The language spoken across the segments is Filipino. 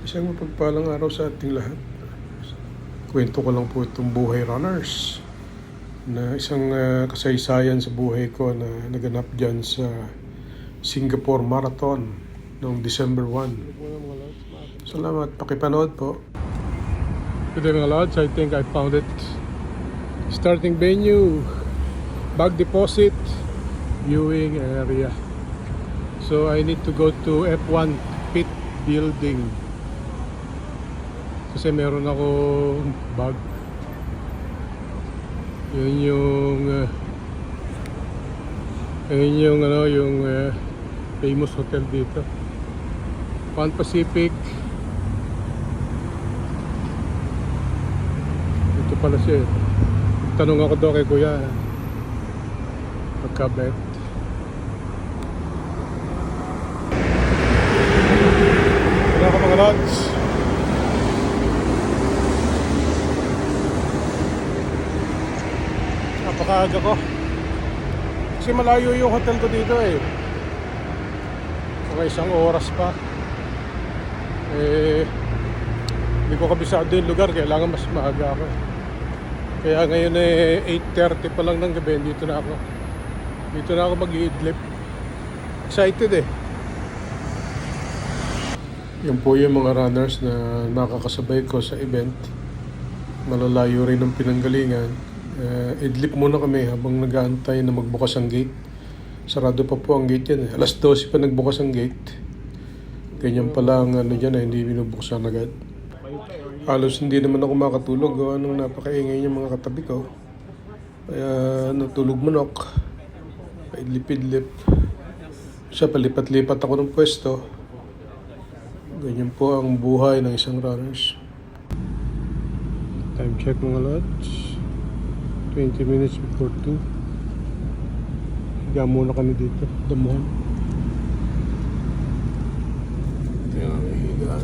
Isang mapagpalang araw sa ating lahat. Kwento ko lang po itong buhay runners na isang ah, kasaysayan sa buhay ko na naganap dyan sa Singapore Marathon noong December 1. Salamat. Pakipanood po. Good mga lods. I think I found it. Starting venue. Bag deposit. Viewing area. So I need to go to F1 pit building. Kasi meron ako bag. Yun yung uh, yun yung ano yung uh, famous hotel dito. Pan Pacific. Ito pala siya. eh. Tanong ako daw kay Kuya. Pagka-bet. Wala ka mga lods. Napakaaga ko. Kasi malayo yung hotel ko dito eh. Mga isang oras pa. Eh, hindi ko kabisado yung lugar. Kailangan mas maaga ako. eh. Kaya ngayon eh, 8.30 pa lang ng gabi. Dito na ako. Dito na ako mag-iidlip. Excited eh. Yan po yung mga runners na nakakasabay ko sa event. Malalayo rin ang pinanggalingan. Uh, idlip muna kami habang nag-aantay na magbukas ang gate. Sarado pa po ang gate yan. Eh. Alas 12 pa nagbukas ang gate. Ganyan pala ang ano dyan eh, hindi binubuksan agad. Halos hindi naman ako makatulog. Gawa nung napakaingay yung mga katabi ko. Kaya natulog manok. Paidlip-idlip. Siya palipat-lipat ako ng pwesto. Ganyan po ang buhay ng isang runners. Time check mga lods. 20 minutes before 2. Higa muna kami dito. Damuhan. Yung aming higa.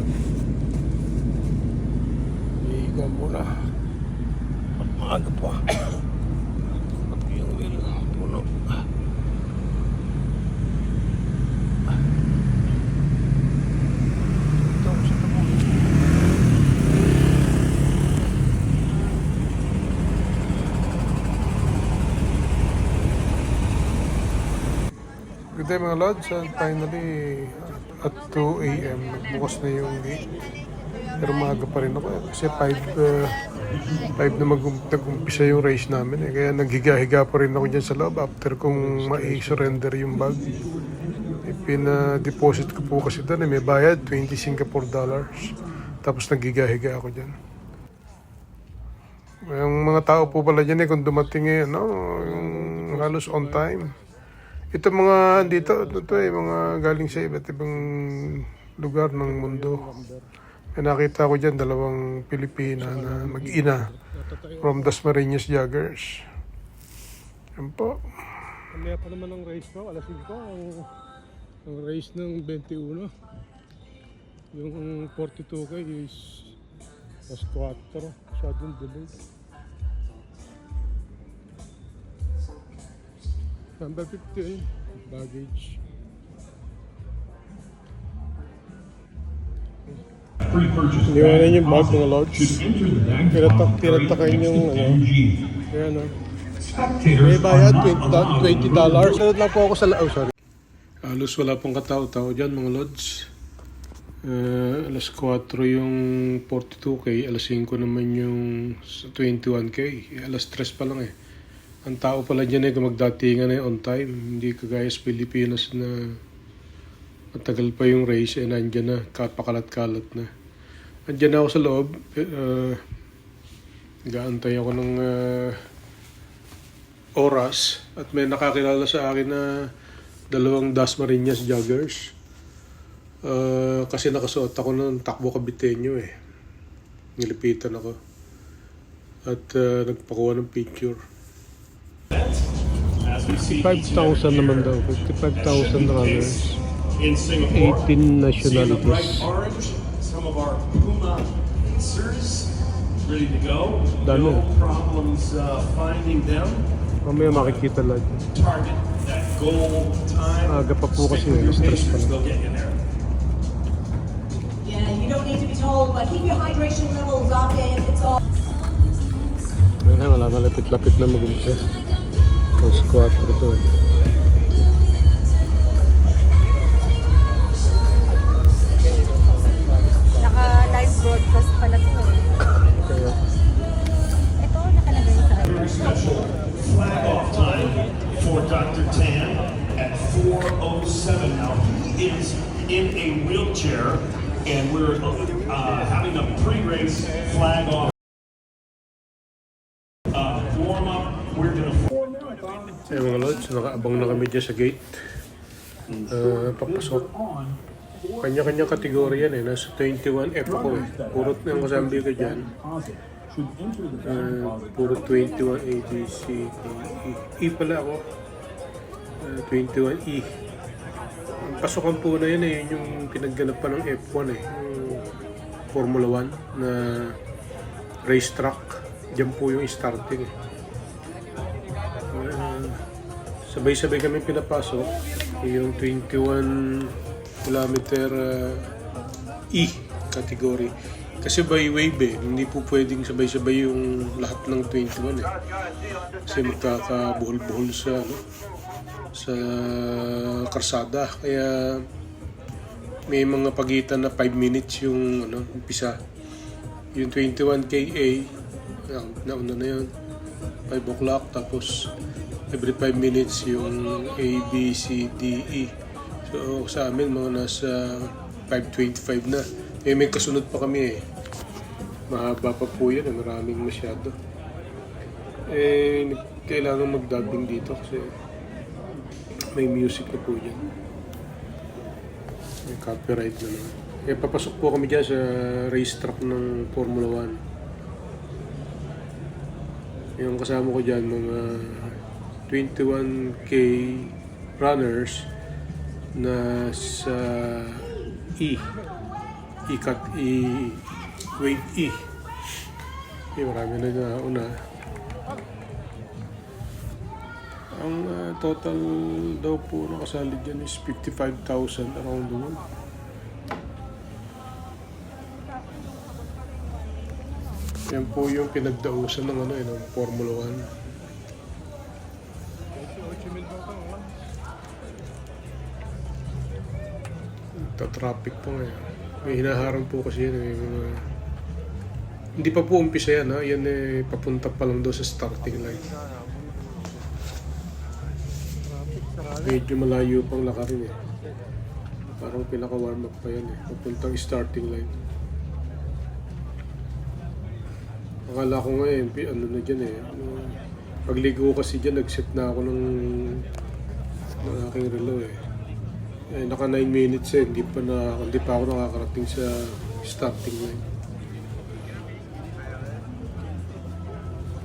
Higa muna. Maaga pa. At yung wheel. Puno. Ito sa tabi. Good day mga lods and finally at 2 a.m. nagbukas na yung gate. Pero maaga pa rin ako eh. Kasi 5 uh, 5 na mag- nag-umpisa yung race namin eh. Kaya naghiga-higa pa rin ako dyan sa loob after kung ma-surrender yung bag. Pina-deposit ko po kasi doon eh. May bayad 20 Singapore dollars. Tapos naghiga-higa ako dyan. Yung mga tao po pala dyan eh kung dumating eh, no, yung halos on time. Ito mga dito, ito eh, mga galing sa iba't ibang lugar ng mundo. May nakita ko dyan dalawang Pilipina na mag-ina from Dasmariñas Joggers. Yan po. Kaya pa naman ang race ko, alas 5 ang, ang race ng 21. Yung 42K is alas 4. Masyadong delay. Number 15, baggage. Pre-purchase Iniwanan yung bag mga bag Tinatak, tinatakan yung ano. Kaya ano. Spectators May bayad are 20, not allowed 20 dollars. Sunod lang po ako sa... Oh, sorry. Halos wala pong katao-tao dyan mga lods. Uh, alas 4 yung 42k, alas 5 naman yung sa 21k. Eh, Alas 3 pa lang eh. Ang tao pala dyan eh magdatingan eh on time. Hindi kagaya sa Pilipinas na matagal pa yung race eh nandyan na, kapakalat-kalat na. Andyan ako sa loob. Uh, Nagaantay ako ng uh, oras at may nakakilala sa akin na dalawang Dasmariñas joggers. Uh, kasi nakasuot ako ng takbo kabitenyo eh. Nilipitan ako. At uh, nagpakuha ng picture. As we see 5,000 naman daw. 55,000 runners. in Singapore. 18 See bright nationalities. orange, some of our Puma racers ready to go. Dami. No problems uh, finding them. Mamaya makikita lahat. Target that goal time. Aga pa po kasi, your stress pa lang. Yeah, you don't need to be Uh, keep your hydration levels up and it's all. Ayun na, wala malapit-lapit na mag-umpisa. Tapos 4 to Ayun mga lods, nakaabang na kami dyan sa gate. Ah, papasok. Kanya-kanya kategorya yan eh. Nasa 21F ako eh. Puro yung kasambi ko dyan. Ah, puro 21 A, B, C, E. E pala ako. Ah, 21 E. Ang pasokan po na yan eh. Yun yung pinagganapan ng F1 eh. Yung Formula 1 na racetrack. Diyan po yung starting eh. Sabay-sabay kami pinapasok yung 21 kilometer ah, E category. Kasi by wave eh, hindi po pwedeng sabay-sabay yung lahat ng 21 eh. Kasi magkakabuhol-buhol sa ano, sa karsada. Kaya may mga pagitan na 5 minutes yung ano, umpisa. Yung 21 KA, na- nauna na yun. 5 o'clock tapos every 5 minutes yung A, B, C, D, E. So sa amin mga nasa 5.25 na. Eh may kasunod pa kami eh. Mahaba pa po yan, eh, maraming masyado. Eh kailangan mag-dubbing dito kasi may music na po yan. May copyright na naman. Eh papasok po kami dyan sa racetrack ng Formula 1. Yung kasama ko dyan, mga 21k runners na sa E. Ikat E. Wave E. Eh, marami na nauna. Ang ah, total daw po nakasali dyan is 55,000 around the world. Yan po yung pinagdausan ng ano, eh, ng Formula 1. Traffic po ngayon. May hinaharang po kasi yan. May mga... Hindi pa po umpisa yan ha. Yan eh, papunta pa lang doon sa starting line. Medyo malayo pang lakarin eh. Parang pinaka-warm up pa yan eh. Papuntang starting line. Akala ko ngayon, pi- ano na dyan eh. Ano, pagligo kasi dyan, nag-set na ako ng, ng aking relo eh. Eh, naka 9 minutes eh, hindi pa, na, hindi pa ako nakakarating sa starting line.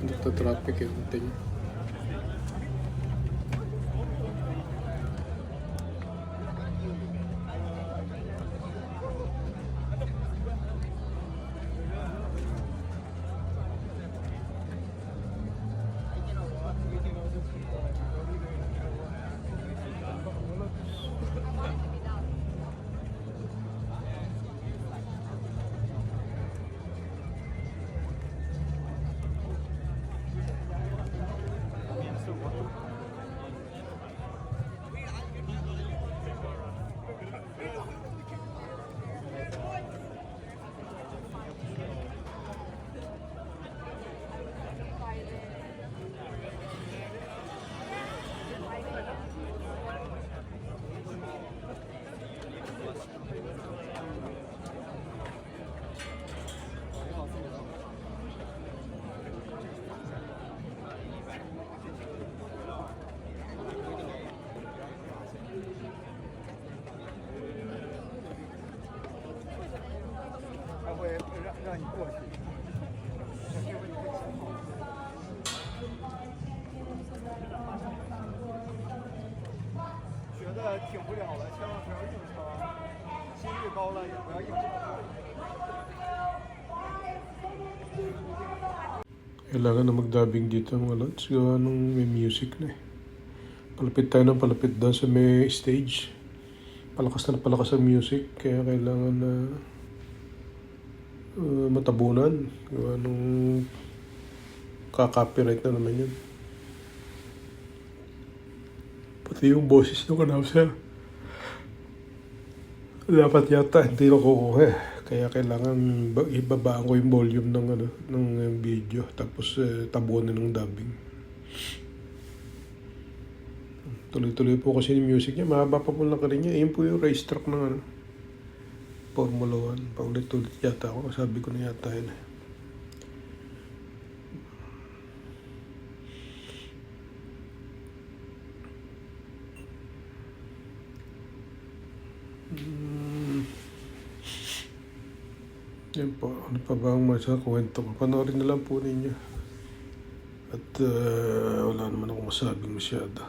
Hindi to traffic eh, kita Kailangan na mag-dubbing dito mga lods. Gawa nung may music na eh. Palapit tayo ng palapit doon sa may stage. Palakas na palakas ang music. Kaya kailangan na tabunan. Gawa nung kakopyright na naman yun. Pati yung boses ng announcer. Dapat yata hindi ko kukuha eh. Kaya kailangan ba- ibabaan ko yung volume ng ano ng uh, video tapos eh, tabunan ng dubbing. Tuloy-tuloy po kasi yung music niya. Mahaba pa po lang ka niya. Yun po yung racetrack ng ano, Formula 1. Paulit-ulit yata ako. Sabi ko na yata yun. eh. Yan po. Ano pa ba ang masakwento ko? Panoorin na lang po ninyo. At uh, wala naman akong masabing masyado.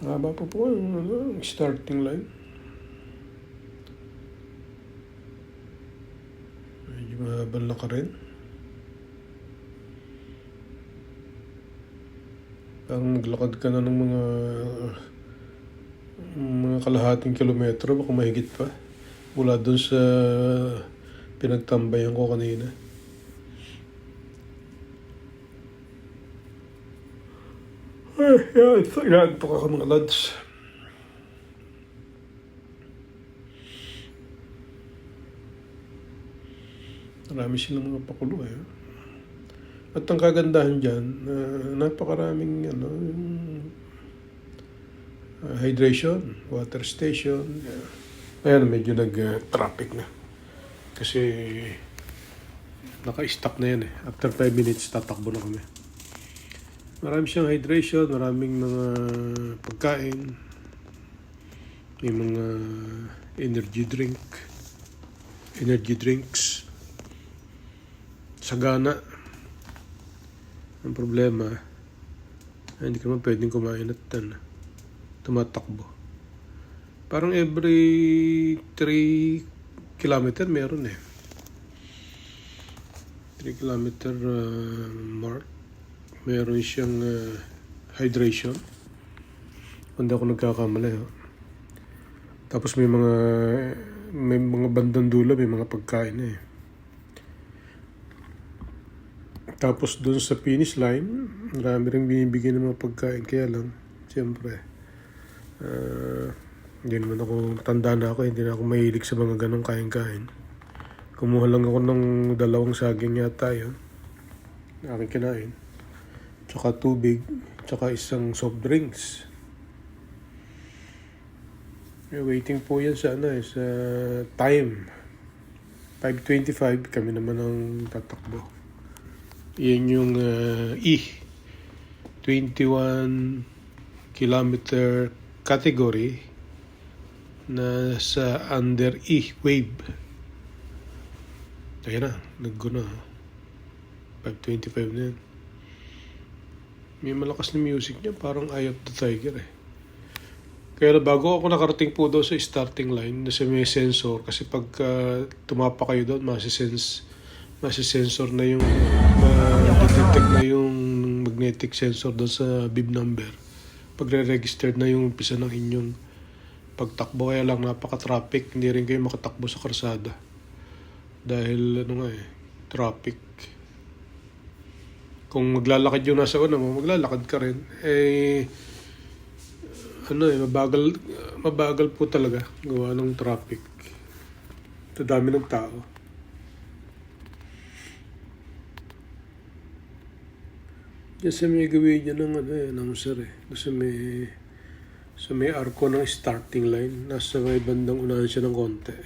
Haba pa po ang ano, starting line. Medyo mahabang laka rin. Parang naglakad ka na ng mga mga kalahating kilometro, baka mahigit pa. Mula doon sa pinagtambayan ko kanina. Ay, yan. Yan po ako mga lads. Marami silang mga pakulo eh. At ang kagandahan dyan, uh, napakaraming ano, uh, hydration, water station. Yeah. Ayan, medyo nag-traffic na. Kasi naka-stop na yan eh. After 5 minutes, tatakbo na kami. Marami siyang hydration, maraming mga pagkain, may mga energy drink, energy drinks, sagana. Ang problema, hindi ka naman pwedeng kumain at ano, tumatakbo. Parang every 3 kilometer meron eh. 3 kilometer uh, mark meron siyang uh, hydration. Kung di ako nagkakamali. Ha? Tapos may mga may mga bandang dulo, may mga pagkain eh. Tapos doon sa finish line, marami rin binibigyan ng mga pagkain. Kaya lang, siyempre, ah, hindi naman ako, tanda na ako, hindi na ako mahilig sa mga ganong kain-kain. Kumuha lang ako ng dalawang saging yata yun. Aking kinain tsaka tubig, tsaka isang soft drinks. May waiting po yan sa ano eh, sa time. 5.25, kami naman ang tatakbo. Yan yung uh, E. 21 kilometer category na sa under E wave. Ayan na, nag-go na. 5.25 na yan. May malakas na music niya, parang Eye of the Tiger eh. Kaya bago ako nakarating po daw sa starting line, nasa may sensor, kasi pag tumapa kayo doon, masisense, masisensor na yung, ma-detect na yung magnetic sensor doon sa bib number. Pagre-registered na yung umpisa ng inyong pagtakbo, kaya lang napaka-traffic, hindi rin kayo makatakbo sa karsada. Dahil ano nga eh, traffic kung maglalakad yung nasa una mo, maglalakad ka rin. Eh, ano eh, mabagal, mabagal po talaga gawa ng traffic. Ito dami ng tao. Diyan sa may gawin niya ng ano eh, announcer eh. Sa may, sa may arko ng starting line. Nasa may bandang unahan siya ng konti.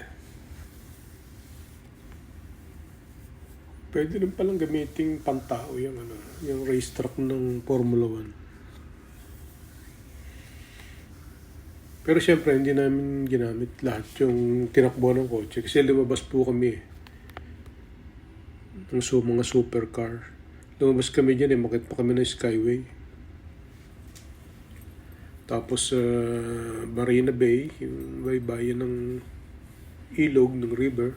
Pwede rin palang gamiting pantao yung ano, yung racetrack ng Formula 1. Pero siyempre, hindi namin ginamit lahat yung tinakbo ng kotse. Kasi lumabas po kami eh. Ng mga supercar. Lumabas kami dyan eh, makit pa kami ng Skyway. Tapos sa Marina Bay, yung baybayin ng ilog ng river.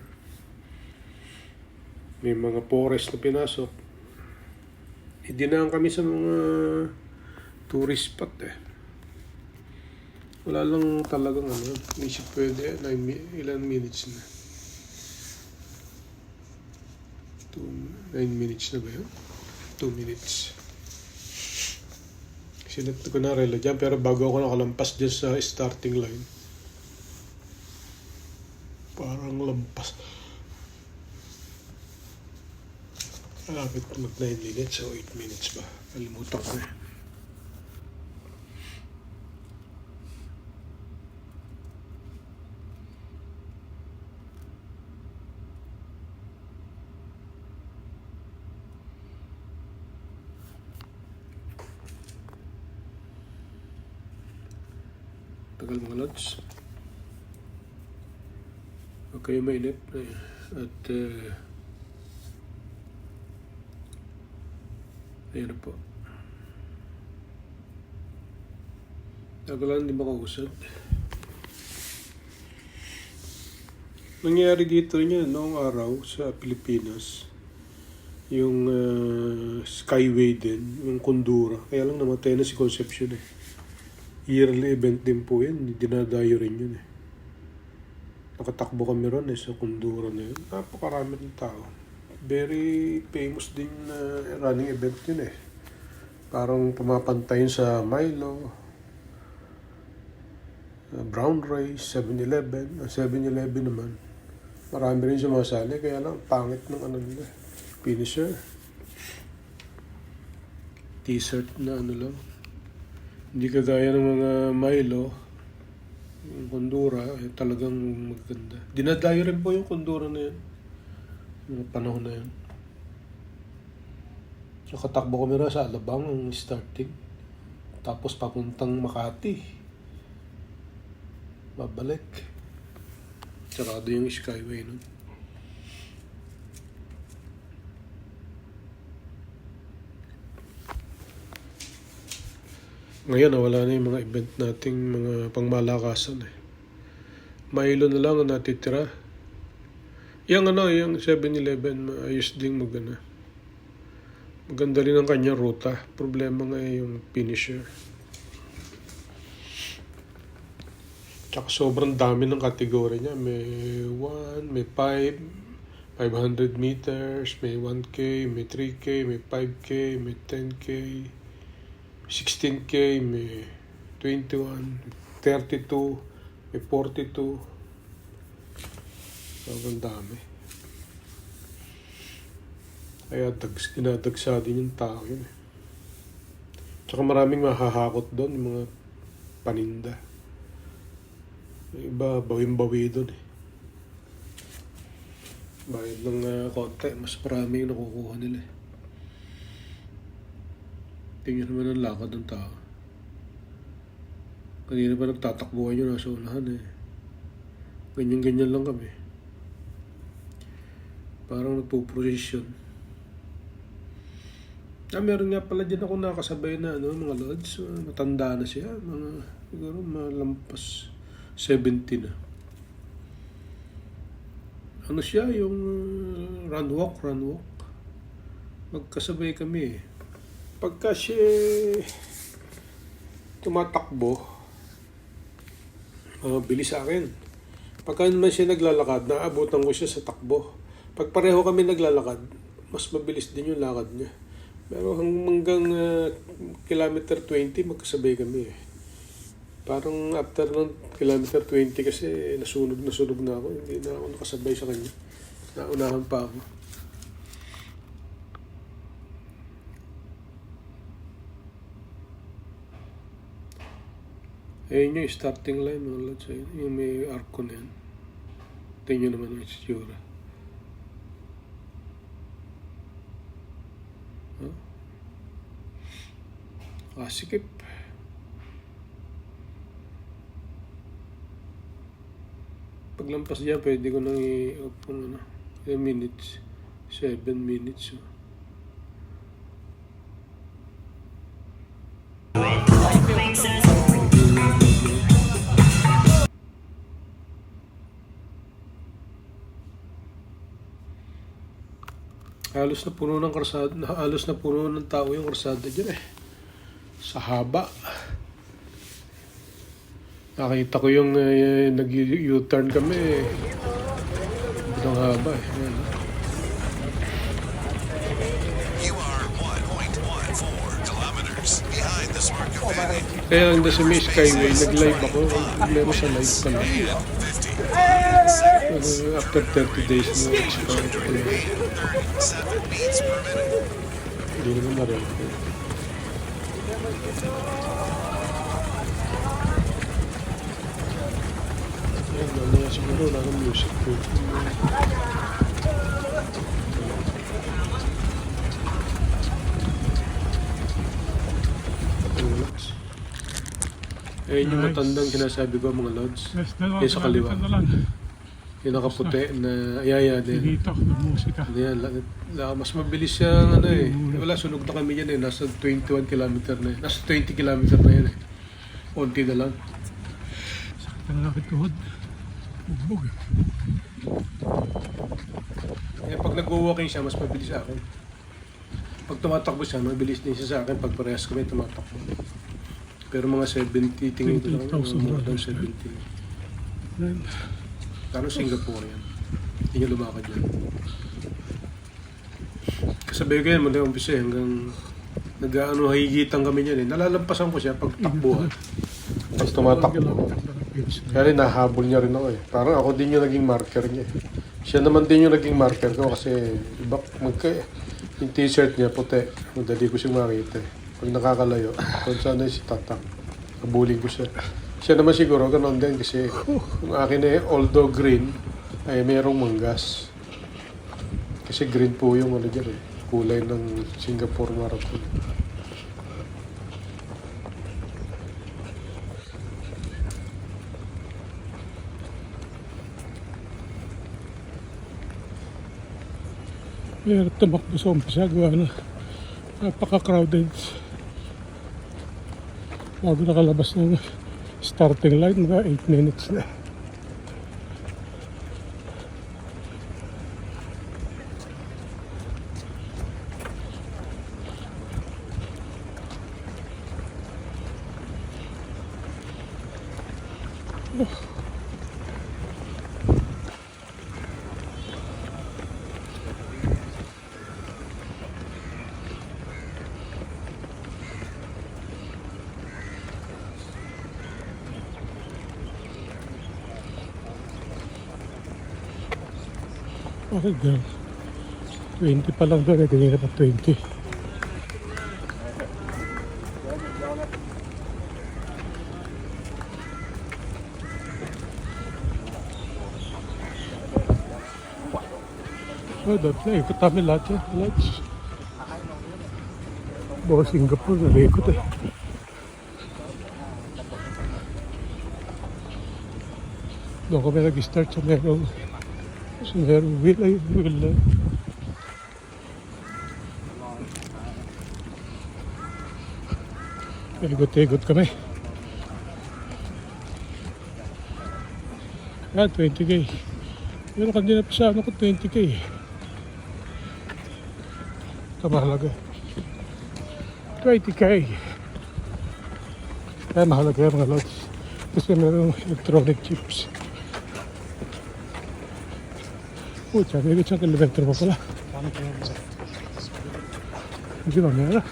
May mga forest na pinasok. Idinaan kami sa mga tourist spot eh. Wala lang talagang ano, isip pwede, nine, mi- ilan minutes na. Two, nine minutes na ba yun? Two minutes. Sinet ko na relo dyan, pero bago ako nakalampas dyan sa starting line, parang lampas. Malapit mag 9 minutes o 8 minutes ba? Kalimutan ko eh. Tagal mga lods. Okay, mainit. eh. At uh, Ayan na po. Tagalan di makausap. Nangyari dito niya noong araw sa Pilipinas, yung uh, Skyway din, yung Kundura. Kaya lang namatay na si Concepcion eh. Yearly event din po yan, dinadayo rin yun eh. Nakatakbo kami ron eh sa Kundura na yun. Napakarami ng tao very famous din na running event yun eh. Parang pumapantayin sa Milo, uh, Brown Rice, 7-Eleven. Ang 7-Eleven naman, marami rin sumasali, kaya lang pangit ng ano nila, finisher. T-shirt na ano lang. Hindi kagaya ng mga Milo, yung Kondura, eh, talagang maganda. Dinadayo rin po yung Kondura na yan. Yung panahon na yun. Nakatakbo kami na sa Alabang ang starting. Tapos papuntang Makati. Babalik. Sarado yung Skyway nun. Ngayon, nawala na yung mga event nating mga pangmalakasan eh. Milo na lang ang natitira. Yung ano, yung 7-Eleven, maayos ding magana. Maganda rin ang kanyang ruta. Problema nga eh, yung finisher. Tsaka sobrang dami ng kategory niya. May 1, may 5, 500 meters, may 1K, may 3K, may 5K, may 10K, 16K, may 21, 32, may 42. Sobrang dami. Kaya dags, dinadagsa din yung tao yun. eh. Tsaka maraming mahahakot doon, yung mga paninda. Iba, bawin-bawi doon eh. Bayad ng uh, konti, mas marami yung nakukuha nila eh. Tingnan naman ang lakad ng tao. Kanina pa nagtatakbuhan yun nasa unahan eh. Ganyan-ganyan lang kami. Parang nagpo-procession. Ah, meron nga pala dyan ako nakasabay na ano, mga lods. Uh, matanda na siya. Mga, siguro malampas 70 na. Ano siya, yung uh, run walk, run walk. Magkasabay kami eh. Pagka siya tumatakbo, uh, bilis sa akin. Pagka naman siya naglalakad, naabutan ko siya sa takbo. Pag pareho kami naglalakad, mas mabilis din yung lakad niya. Pero hang- hanggang uh, kilometer 20, magkasabay kami eh. Parang after ng kilometer 20 kasi nasunog na sunog na ako. Hindi na ako nakasabay sa kanya. Naunahan pa ako. Ayun yung starting line mga lods. Yung may arco na yan. Tingnan nyo naman yung itsura. Huh? Ah, sikip. Paglampas dyan, pwede ko nang i-off kung ano, ilang minutes. 7 minutes. Oh. Halos na puno ng karsada, halos na puno ng tao yung karsada dyan eh. Sa haba. Nakita ko yung uh, nag-U-turn kami. Ang haba eh. Ayan. You are 1.14 kilometers behind the smart companion Kaya sa May Skyway, nag-live ako. Meron sa live ko lang. And 50 Uh, after 30 days na expired ko na. 37 beats per minute. Hindi naman na rin. Ayan, mamaya siguro wala ng music ko. Relax. Ayun yung matandang sinasabi ko mga lods. Yes, dalawa. Sa kaliwa. Yung nakaputi na ayaya din. Dito, yung musika. Yan, la, la, mas mabilis siya ano eh. Wala, sunog na kami yan eh. Nasa 21 kilometer na eh. Nasa 20 kilometer na yan eh. Konti na lang. Ang laki tuhod. Bugbog eh. Eh, pag nag-walking siya, mas mabilis sa akin. Pag tumatakbo siya, mabilis din siya sa akin. Pag parehas kami tumatakbo. Pero mga 70, tingin ko lang. 20,000 Mga daw dollars. 70. Then, Parang Singapore yan. Hindi niya lumakad yan. Kasabi ko yan, muna umpisa eh, hanggang nag-ano, higitan kami niyan eh. Nalalampasan ko siya pag takbuhan. Tapos tumatakbo. Kaya rin nahabol niya rin ako eh. Parang ako din yung naging marker niya. eh. Siya naman din yung naging marker ko kasi iba, magka, yung t-shirt niya puti. Madali ko siyang makita eh. Pag nakakalayo, kung saan na si Tatang. Nabuling ko siya. Siya naman siguro, ganun din kasi yung akin eh, although green, ay merong manggas. Kasi green po yung ano dyan eh. Kulay ng Singapore Marathon. Pero tumakbo sa umpisa, gawa na. Napaka-crowded. Bago nakalabas ng starting line, mga 8 minutes na. Bakit ganun? 20 pa lang doon, ganyan na pa 20. Oh, dapat na ikot namin lahat yan. Lahat. Buka Singapore, nalikot eh. Doon kami nag-start sa merong merong wheel ay wheel na. Ikot-ikot kami. Ah, 20k. Pero kanina pa sa ano ko 20k. Kamahalaga. 20k. Kaya mahalaga mga lots. Kasi meron electronic chips. Pucha, may isang kilometro pa pala. Hindi ba meron?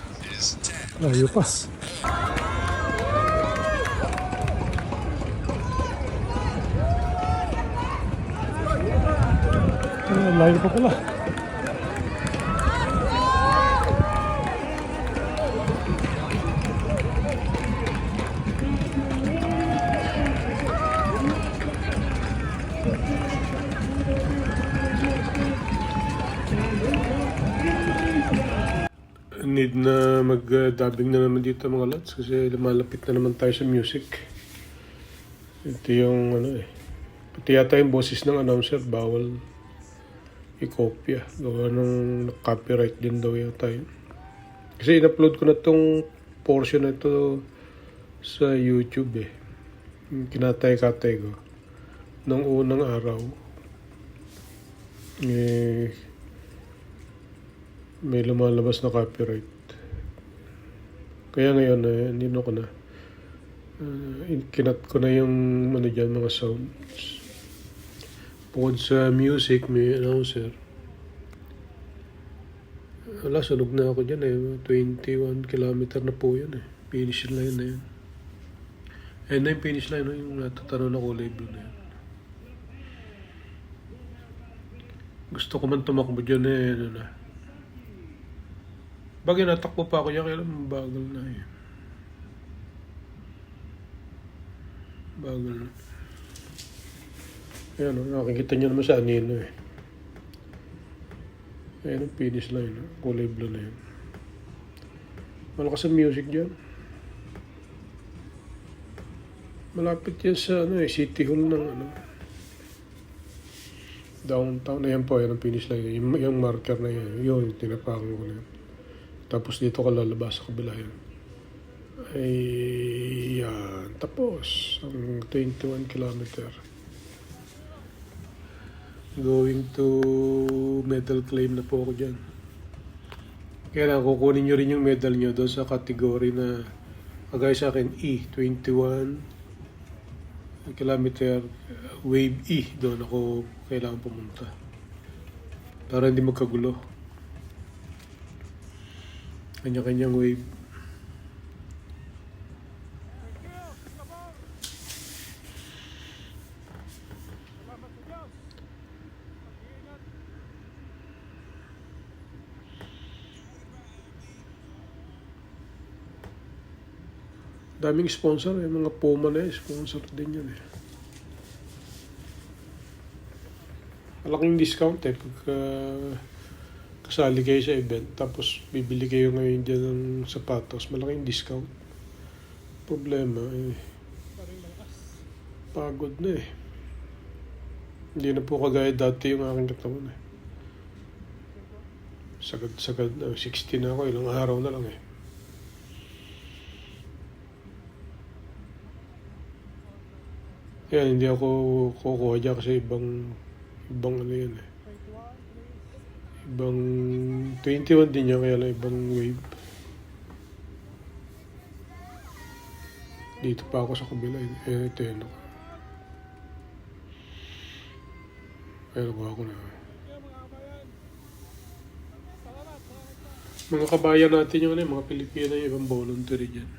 Layo pa. Ah, layo pa Need na mag-dubbing na naman dito mga lods kasi lumalapit na naman tayo sa music. Ito yung ano eh. Pati yata yung boses ng announcer bawal i-kopya. Gawa ng copyright din daw yata yun. Kasi in-upload ko na tong portion na ito sa YouTube eh. Kinatay-katay ko. Nung unang araw. Eh, may lumalabas na copyright. Kaya ngayon, eh, hindi ko na. Uh, kinat ko na yung ano dyan, mga sounds. Bukod sa music, may announcer. Wala, sunog na ako dyan eh. 21 kilometer na po yun eh. Finish line na yun. Ayun na yung finish line, no? yung natatanaw na kulay blue na yun. Gusto ko man tumakbo dyan eh, ano na. Bagay natakbo pa ako dyan, kaya bagal na eh. Bagal na. Ayan, oh, nakikita niyo naman sa anino eh. Ayan ang finish line, oh. kulay blue na yun. Malakas ang music dyan. Malapit yan sa ano eh, City Hall ng ano. Downtown. Ayan po, ayan ang finish line. Yung, yung marker na yan. Yun, tinapakan ko na yun. Tapos dito ka lalabas sa kabila yun. Ay, yan. Tapos, ang 21 kilometer. Going to medal claim na po ako dyan. Kaya kukunin nyo rin yung medal nyo doon sa category na kagaya sa akin, E, 21 kilometer wave E. Doon ako kailangan pumunta. Para hindi magkagulo. Kanya-kanyang wave. Daming sponsor, eh. mga Puma na eh, sponsor din yan eh. Malaking discount eh pagka kasali kayo sa event tapos bibili kayo ngayon dyan ng sapatos, malaking discount. Problema eh, pagod na eh. Hindi na po kagaya dati yung aking katawan eh. Sagad-sagad na, 60 na ako, ilang araw na lang eh. Kaya hindi ako kukuha dyan kasi ibang ibang ano yun eh. Ibang 21 din yan kaya lang ibang wave. Dito pa ako sa kabila eh. Eh, ito yun ako. Kaya nakuha ko na. Mga kabayan natin yung ano, eh, mga Pilipino yung ibang voluntary dyan.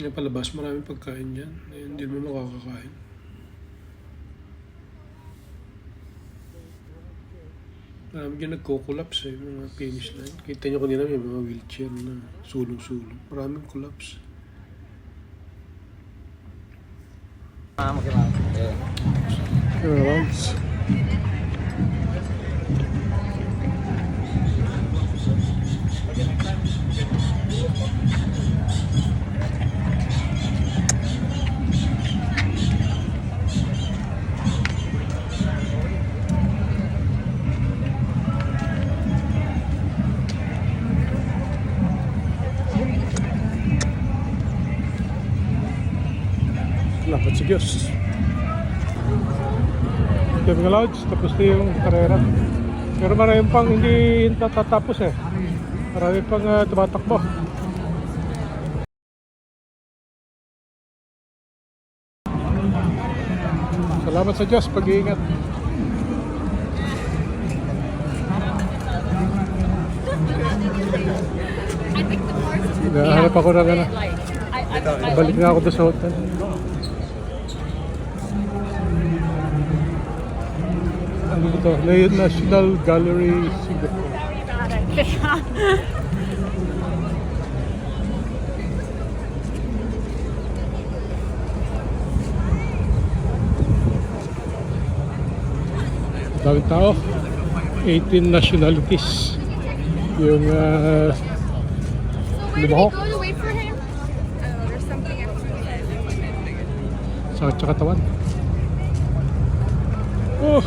Yung palabas, maraming pagkain dyan. Hindi mo makakakain. Marami dyan nagko-collapse eh, mga finish line. Kita nyo kanina may mga wheelchair na sulong-sulong. Maraming collapse. Rounds. Salamat sa Diyos. Okay mga lods, tapos na yung karera. Pero marami pang hindi tatatapos eh. Marami pang uh, tumatakbo. Salamat sa Diyos, pag-iingat. Nahanap ako ng ano. Balik na ako doon sa hotel. Ano ito? National Gallery Singapore. Daming tao. 18 nationalities. Yung uh, Lumahok. Oh, sa katawan. Oh,